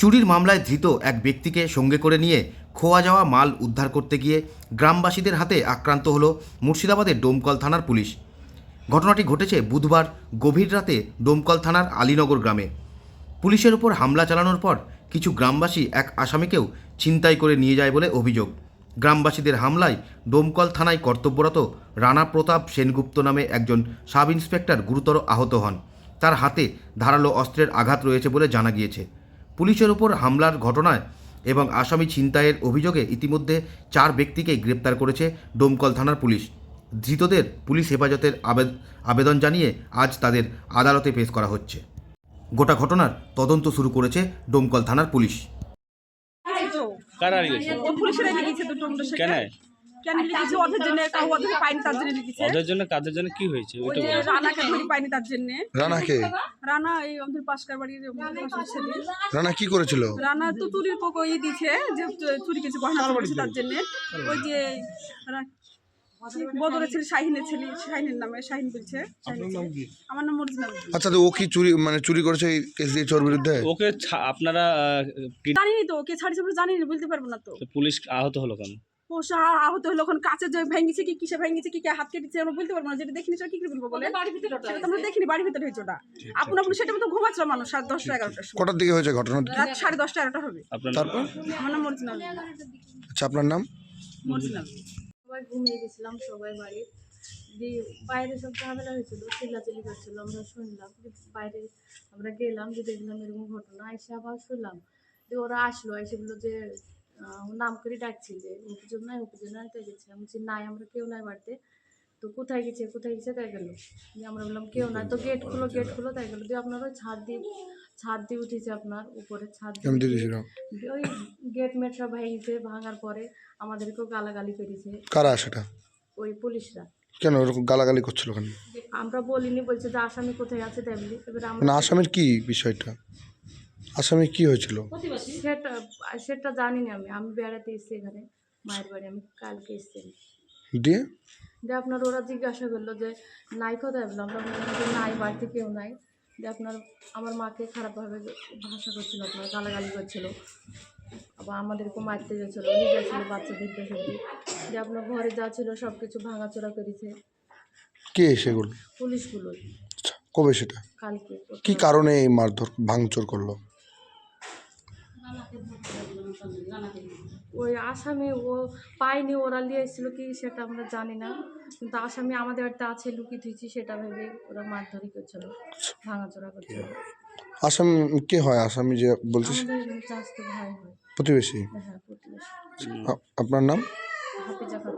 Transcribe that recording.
চুরির মামলায় ধৃত এক ব্যক্তিকে সঙ্গে করে নিয়ে খোয়া যাওয়া মাল উদ্ধার করতে গিয়ে গ্রামবাসীদের হাতে আক্রান্ত হলো মুর্শিদাবাদের ডোমকল থানার পুলিশ। ঘটনাটি ঘটেছে বুধবার গভীর রাতে ডোমকল থানার আলীনগর গ্রামে। পুলিশের উপর হামলা চালানোর পর কিছু গ্রামবাসী এক আসামিকেও ছিনতাই করে নিয়ে যায় বলে অভিযোগ। গ্রামবাসীদের হামলায় ডোমকল থানায় কর্তব্যরত রানা প্রতাপ সেনগুপ্ত নামে একজন সাব ইন্সপেক্টর গুরুতর আহত হন। তার হাতে ধারালো অস্ত্রের আঘাত রয়েছে বলে জানা গিয়েছে। পুলিশের ওপর হামলার ঘটনায় এবং আসামি ছিনতাইয়ের অভিযোগে ইতিমধ্যে চার ব্যক্তিকে গ্রেপ্তার করেছে ডোমকল থানার পুলিশ। ধৃতদের পুলিশ হেফাজতের আবেদ- আবেদন জানিয়ে আজ তাদের আদালতে পেশ করা হচ্ছে। গোটা ঘটনার তদন্ত শুরু করেছে ডোমকল থানার পুলিশ। কারা লিখেছে ও পুলিশেরা লিখেছে দুটো কেন? কেন লিখেছে? ওদের জন্য কাউ ওদের পাইনি তার জন্য লিখেছে। ওদের জন্য কাদের জন্য কি হয়েছে? ওই যে রানাকে ধরি পাইনি তার জন্য। রানাকে? রানা এই আমাদের পাশকার বাড়ির রানা কি করেছিল? রানা তো চুরির পোকো ই দিছে যে চুরি কিছু গহনা করেছে তার জন্য। ওই যে বদরের ছেলে শাহিনের ছেলে শাহিনের নামে শাহিন বলছে আমার নাম আচ্ছা তো ও কি চুরি মানে চুরি করেছে এই কেস দিয়েছে ওর বিরুদ্ধে? ওকে ছা- আপনারা জানিনি তো ওকে জানিনি বলতে পারব না তো পুলিশ আহত হলো কেন? পোষা আহত হলো ওখানে কাছে যে ভেঙেছে কি কিসে ভেঙেছে কি কে হাত কেটেছে আমরা বলতে পারব না। যেটা দেখিনি সেটা কি করে বলব বলে সেটা তো আমরা দেখিনি বাড়ির ভিতরে হয়েছে ওটা। আপন আপন সেটা তো ঘুমাচ্ছিল মানুষ সাড়ে দশটা এগারোটার সময়। কটার দিকে হয়েছে ঘটনাটা রাত সাড়ে দশটা এগারোটা হবে। তারপর? আমার নাম মরিজিনাল আচ্ছা আপনার নাম? মরিজিনাল সবাই ঘুমিয়ে গেছিলাম সবাই বাড়ি। দিয়ে বাইরে সব ঝামেলা হয়েছিল চিল্লাচিল্লি করছিল আমরা শুনলাম যে বাইরে আমরা গেলাম যে দেখলাম এরকম ঘটনা এসে আবার শুনলাম। যে ওরা আসলো এসে বলল যে নাম করে ডাকছি যে উপজন নাই উপজন নাই তাই গেছে। আমি বলছি নাই আমরা কেউ নাই বাড়িতে। তো কোথায় গেছে? কোথায় গেছে? তাই গেলো। দিয়ে আমরা বললাম কেউ নাই। তো গেট খুলো গেট খুলো তাই গেলো। দিয়ে আপনার ওই ছাদ দিয়ে ছাদ দিয়ে উঠেছে আপনার উপরে ছাদ দিয়ে ওই গেট মেট সব ভেঙেছে ভাঙার পরে আমাদেরকেও গালাগালি করেছে। কারা সেটা? ওই পুলিশরা। কেন ওরকম গালাগালি করছিল কেন আমরা বলিনি বলছে যে আসামি কোথায় আছে তাই বলি। এবার আমরা আসামির কি বিষয়টা? আসামি কি হয়েছিল? সেটা সেটা জানি না আমি। আমি বেড়াতে এসেছি এখানে মায়ের বাড়ি। আমি কালকে এসেছি। দিয়ে? যে আপনার ওরা জিজ্ঞাসা করল যে নাই কোথায়? বললাম আমরা বললাম যে নাই বাড়িতে কেউ নাই। যে আপনার আমার মাকে খারাপভাবে ভাষা করছিল আপনার গালাগালি করছিল। আবার আমাদেরকে মারতে যাচ্ছিল নিয়ে যাচ্ছিল বাচ্চাদের দেখে যে আপনার ঘরে যা ছিল সব কিছু ভাঙাচোরা করেছে। কে সেগুলো? পুলিশগুলো আচ্ছা কবে সেটা? কালকে। কি কারণে এই মারধর ভাঙচুর করল? ওই আসামি ও পায়নি ওরা নিয়ে এসেছিল কি সেটা আমরা জানি না। কিন্তু আসামি আমাদের বাড়িতে আছে লুকিয়ে দিয়েছি সেটা ভেবে ওরা মারধরি করছিল ভাঙাচোরা করছিল। আসামি কে হয়? আসামি যে বলছিস? আমাদের ভাই হয়। প্রতিবেশী? হ্যাঁ প্রতিবেশী। আপনার নাম? হাফিজা খাতুন